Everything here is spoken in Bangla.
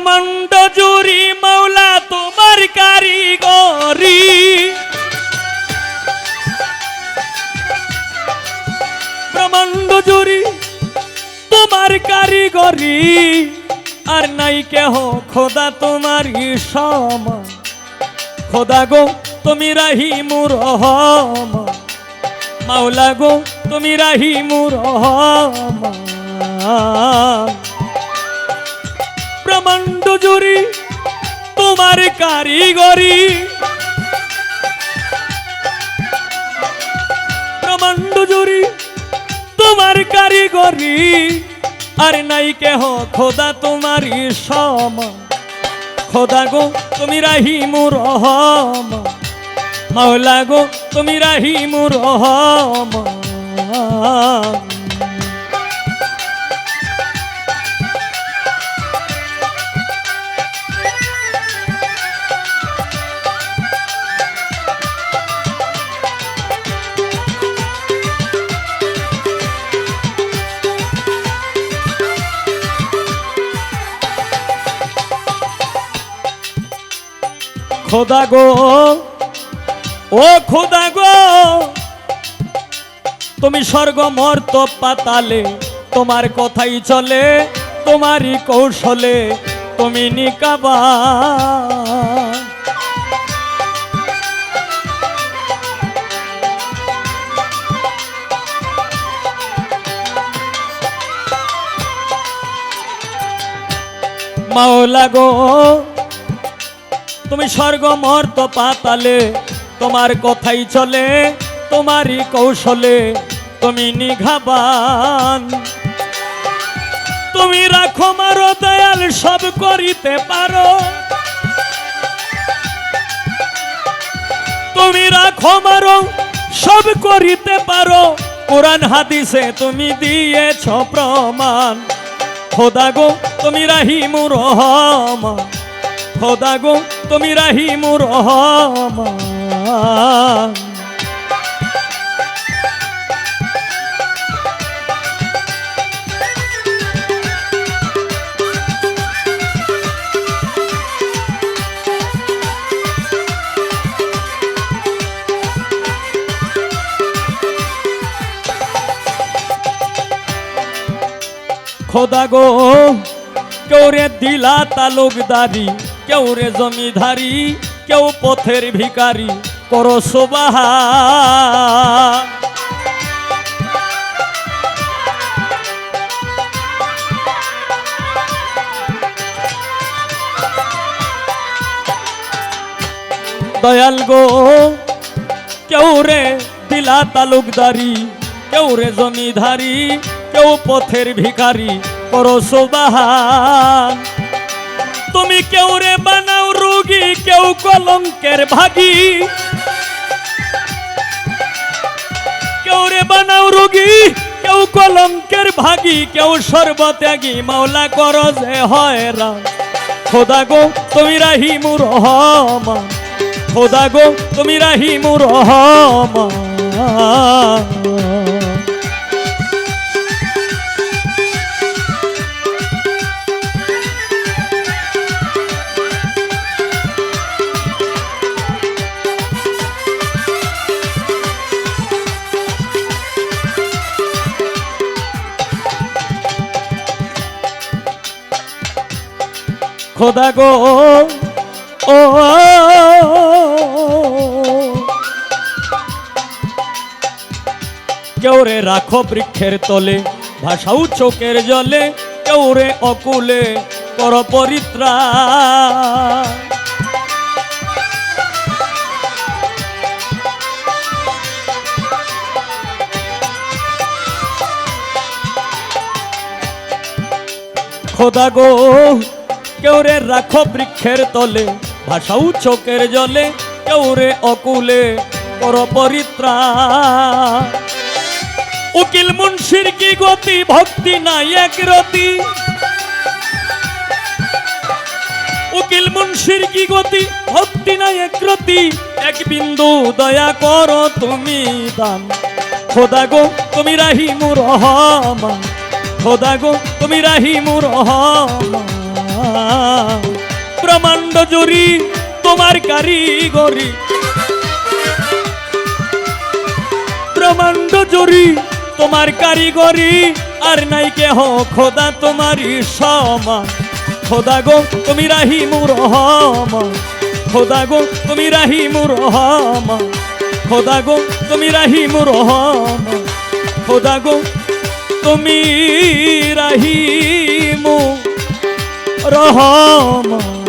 ব্রহ্মাণ্ড জুরি মাওলা তোমার কারিগরি ব্রহ্মাণ্ড জুরি তোমার কারিগরি আর নাই কেহ, খোদা তোমার সমান খোদা গো, তুমি রাহিমুর রহমান মাওলা গো, তুমি রাহিমুর রহমান ব্রহ্মাণ্ড জুড়ি তোমার কারিগরি। ব্রহ্মাণ্ড জুড়ি তোমার কারিগরি, আর নাই কেহ খোদা তোমার সমান খোদা গো, তুমি রাহিমুর রহমান মাওলা গো, তুমি রাহিমুর রহমান খোদা গো, ও খোদা গো, তুমি স্বর্গ মর্ত পাতালে, তোমার কথাই চলে, তোমারই কৌশলে তুমি নিকাবা। মাওলা গো তুমি স্বর্গ মর্ত পাতালে, তোমার কথাই চলে, তোমারই কৌশলে, তুমি নিঘাবান। তুমি রাখো মারো দয়াল, সব করিতে পারো। তুমি রাখো মারো, সব করিতে পারো। কোরআন হাদিসে তুমি দিয়েছ প্রমাণ। খোদা গো, তুমি রাহিমুর রহমান। খোদা গো তুমি রাহিমুর রহমান। খোদা গো কেউ রে দিলা তালুকদারি। কেউ রে জমিধারি, কেউ পথের ভিকারি, করো সোবাহা দয়াল গো, কেউ রে দিলা তালুকদারি, কেউ রে জমিধারি, কেউ পথের ভিখারি করো সোবাহান তুমি কেউ রে বানাও রুগী, কেউ কলঙ্কের ভাগী। কেউ রে বানাও রুগী, কেউ কলঙ্কের ভাগী, কেউ সর্বত্যাগী মাওলা করো যে হয় রাম। খোদা গো, তুমি রাহিমুর রহমান। খোদা গো, তুমি রাহিমুর রহমান। খোদা গো, ও কেউ রে রাখো বৃক্ষের তলে ভাষাও চোখের জলে কেউ রে অকুলে কর পরিত্রা। খোদা গো কেউ রে রাখো বৃক্ষের তলে ভাষাও চোখের জলে কেউ রে অকুলে কর পরিত্রা। উকিল মুন্সির কি গতি? ভক্তি নাই এক রতি। উকিল মুন্সির কি গতি? ভক্তি নাই এক রতি। এক বিন্দু দয়া করো তুমি দান। খোদা গো, তুমি রাহিমুর রহমান। খোদা গো, তুমি রাহিমুর রহমান। ব্রহ্মাণ্ড জুড়ি তোমার কারিগরি। ব্রহ্মাণ্ড জুড়ি তোমার কারিগরি, আর নাই কেহ খোদা তোমারই সমান। খোদা গো, তুমি রাহিমুর রহমান খোদা গো, তুমি রাহিমুর রহমান খোদা গো, তুমি রাহিমুর রহমান খোদা গো, তুমি রাহিমু